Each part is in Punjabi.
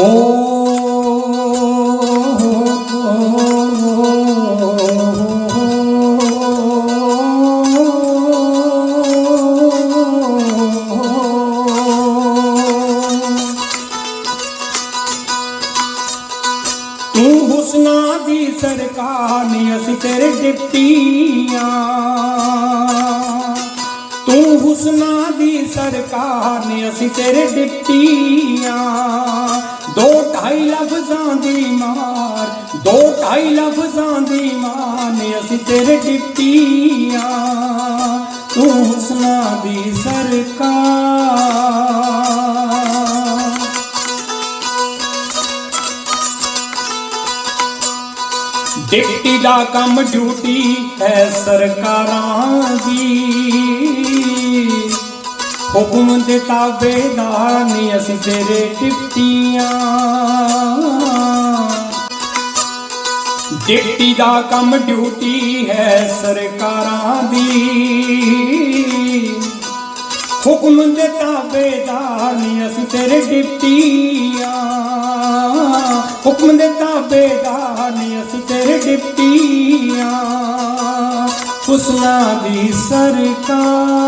ਤੂੰ ਹੁਸਨਾ ਦੀ ਸਰਕਾਰ ਅਸੀਂ ਤੇਰੇ ਡਿਪਟੀਆਂ ਤੂੰ ਹੁਸਨਾ ਦੀ ਸਰਕਾਰ ਅਸੀਂ ਤੇਰੇ ਡਿਪਟੀਆਂ। ਦੋ ਢਾਈ ਲਫ਼ਜ਼ਾਂ ਦੀ ਮਾਰ, ਦੋ ਢਾਈ ਲਫ਼ਜ਼ਾਂ ਦੀ ਮਾਰ ਨੇ ਅਸੀਂ ਤੇਰੇ ਡਿਪਟੀਆਂ ਤੂੰ ਹੁਸਨਾ ਦੀ ਸਰਕਾਰ। ਡਿਪਟੀ ਦਾ ਕੰਮ ਡਿਊਟੀ ਹੈ ਸਰਕਾਰਾਂ ਦੀ। ਹੁਕਮ ਦੇ ਤਾਬੇਦਾਰ ਨਹੀਂ ਅਸੀਂ ਤੇਰੇ ਡਿਪਟੀਆਂ ਡਿਪਟੀ ਦਾ ਕੰਮ ਡਿਊਟੀ ਹੈ ਸਰਕਾਰਾਂ ਦੀ। ਹੁਕਮ ਦੇ ਤਾਬੇਦਾਰ ਨਹੀਂ ਅਸੀਂ ਤੇਰੇ ਡਿਪਟੀਆਂ ਹੁਕਮ ਦੇ ਤਾਬੇਦਾਰ ਨਹੀਂ ਅਸੀਂ ਤੇਰੇ ਡਿਪਟੀਆਂ ਹੁਸਨਾ ਦੀ ਸਰਕਾਰ।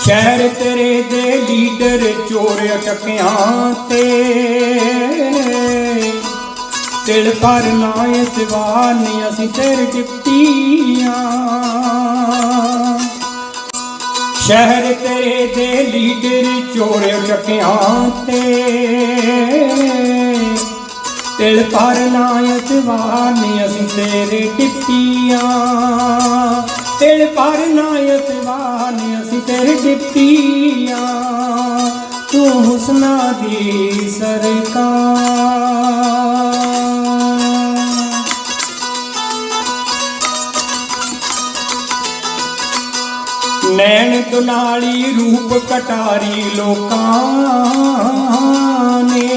ਸ਼ਹਿਰ ਤੇਰੇ ਦੇ ਲੀਡਰ ਚੋਰ ਅਟਕਿਆਂ ਤੇ। ਤਿਲ ਪਰ ਨਾ ਇਤਵਾਰ ਅਸੀਂ ਤੇਰੇ ਡਿਪਟੀਆਂ ਸ਼ਹਿਰ ਤੇਰੇ ਦੇ ਲੀਡਰ ਚੋਰ ਅਟਕਿਆਂ ਤੇ। ਤਿਲ ਪਰ ਨਾ ਇਤਵਾਰ ਅਸੀਂ ਤੇਰੇ ਡਿਪਟੀਆਂ ਤਿਲ ਪਰ ਨਾ ਇਤਵਾਰ ਅਸੀਂ ਤੇਰੇ ਡਿਪਟੀਆਂ ਤੂੰ ਹੁਸਨਾ ਦੀ ਸਰਕਾਰ। ਨੈਣ ਦੁਨਾਲੀ ਰੂਪ ਕਟਾਰੀ ਲੋਕਾਂ ਨੇ।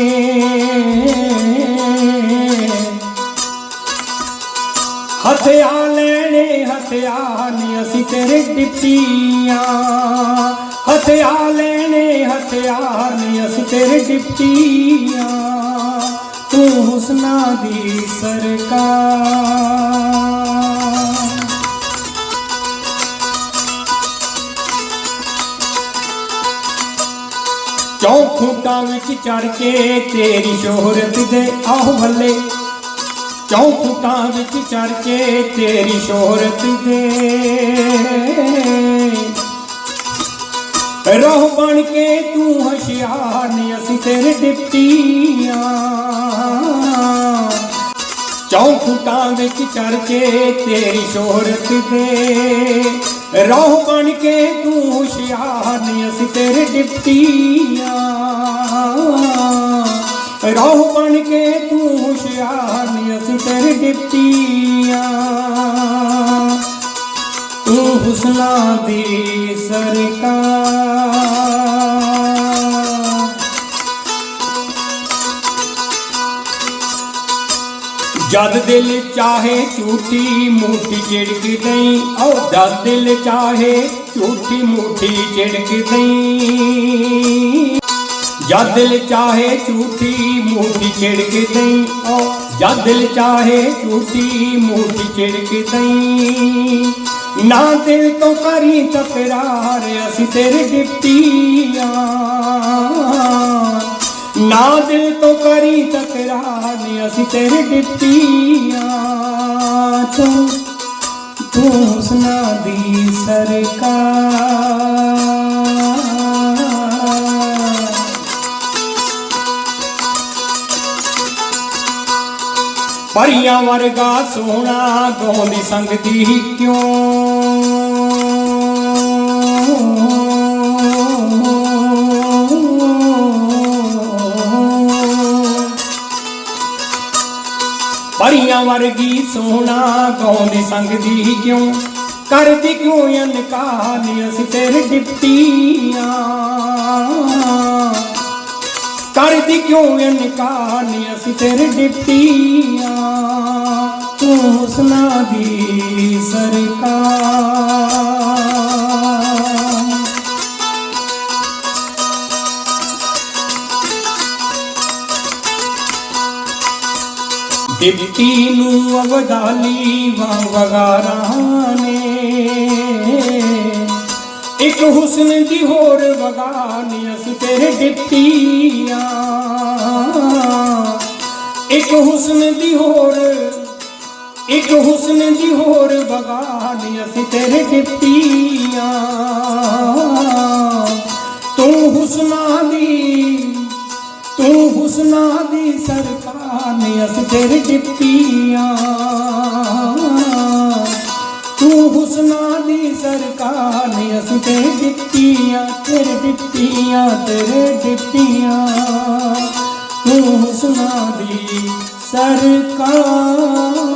ਹਥਿਆ ਲੈਣੇ, ਹਥਿਆ ਨਹੀਂ ਅਸੀਂ ਤੇਰੇ ਡਿਪਟੀਆਂ। ਹਥਿਆ ਲੈਣੇ ਹਥਿਆਰ ਨਹੀਂ ਅਸੀਂ ਤੇਰੇ ਡਿਪਟੀਆਂ। ਤੂੰ ਹੁਸਨਾ ਦੀ ਸਰਕਾਰ। ਚੌਂ ਫੁੱਟਾਂ ਵਿੱਚ ਚੜ ਕੇ ਤੇਰੀ ਸ਼ੋਹਰਤ ਦੇ ਆਹ ਵੱਲੇ। ਚੌਂ ਫੁੱਟਾਂ ਵਿੱਚ ਚੜ ਕੇ ਤੇਰੀ ਸ਼ੋਹਰਤ ਦੇ। ਰੋਹ ਬਣ ਕੇ ਤੂੰ ਹਸ਼ਿਆਰ ਨੀ ਅਸੀਂ ਤੇਰੇ ਡਿਪਟੀਆਂ। ਚੌਂ ਫੁੱਟਾਂ ਵਿੱਚ ਚੜ ਕੇ ਤੇਰੀ ਸ਼ੋਹਰਤ ਦੇ। ਰੋਹ ਬਣ ਕੇ ਤੂੰ ਹੁਸ਼ਿਆਰ ਨੀ ਅਸੀਂ ਤੇਰੇ ਡਿਪਟੀਆਂ। ਰੋਹ ਬਣ ਕੇ ਤੂੰ ਹੁਸ਼ਿਆਰ ਨੀ ਅਸੀਂ ਤੇਰੇ ਡਿਪਟੀਆਂ। ਤੂੰ ਹੁਸਨਾ ਦੀ ਸਰਕਾਰ। ਜਦ ਦਿਲ ਚਾਹੇ ਝੂਠੀ ਮੂਠੀ ਛਿੜਕ ਦਈ, ਓ ਜਦ ਦਿਲ ਚਾਹੇ ਝੂਠੀ ਮੂਠੀ ਚਿੜਕ ਦਈ। ਜਦ ਦਿਲ ਚਾਹੇ ਝੂਠੀ ਮੂਠੀ ਚਿੜਕ ਦਈ, ਓ ਜਦ ਦਿਲ ਚਾਹੇ ਝੂਠੀ ਮੂਠੀ ਛਿੜਕ ਦਈ। ਨਾ ਦਿਲ ਤੋਂ ਕਰੀ ਤਕਰਾਰ, ਅਸੀਂ ਤੇਰੇ ਡਿਪਟੀਆਂ। ਨਾ ਦਿਲ ਤੋਂ ਕਰੀ ਤਕਰਾਰ ਨੀ ਅਸੀਂ ਤੇਰੇ ਡਿਪਟੀਆਂ ਤੂੰ ਤੂੰ ਹੁਸਨਾ ਦੀ ਸਰਕਾਰ। ਪਰੀਆਂ ਵਰਗਾ ਸੋਹਣਾ ਗਾਉਂਦੀ ਸੰਗਦੀ ਕਿਉਂ? ਵਰਗੀ ਸੋਹਣਾ ਗਾਉਂਦੀ ਸੰਗਦੀ ਕਿਉਂ? ਕਰਦੀ ਕਿਉਂ ਅਨਕਾਰ ਨੀ ਅਸੀਂ ਤੇਰੇ ਡਿਪਟੀਆਂ? ਕਰਦੀ ਕਿਉਂ ਇਨਕਾਰ ਨੀ ਅਸੀਂ ਤੇਰੇ ਡਿਪਟੀਆਂ? ਤੂੰ ਸੁਣਾ ਦੀ ਸਰਕਾਰ। ਦਿੱਤੀ ਨੂੰ ਅਵਦਾਲੀ ਵਾਂ ਵਗਾਰਾਂ ਨੇ ਇੱਕ ਹੁਸਨ ਦੀ ਹੋਰ ਵਗਾਨੀ ਅਸ ਤੇਰੇ ਦਿੱਤੀਆਂ। ਇੱਕ ਹੁਸਨ ਦੀ ਹੋਰ, ਇੱਕ ਹੁਸਨ ਦੀ ਹੋਰ ਵਗਾਨੀ ਅਸ ਤੇਰੇ ਦਿੱਤੀਆਂ। ਤੂੰ ਹੁਸਨਾ ਦੀ ਤੂੰ ਹੁਸਨਾ ਦੀ ਸਰ ਅਸ ਤੇਰੇ ਦਿੱਤੀਆਂ ਤੂੰ ਹੁਸਨਾ ਦੀ ਸਰਕਾਰ ਨੇ ਅਸ ਤੇਰੇ ਦਿੱਤੀਆਂ ਤੇਰੇ ਡਿੱਪੀਆਂ ਤੇਰੇ ਦਿੱਤੀਆਂ ਤੂੰ ਹੁਸਨਾ ਦੀ ਸਰਕਾਰ।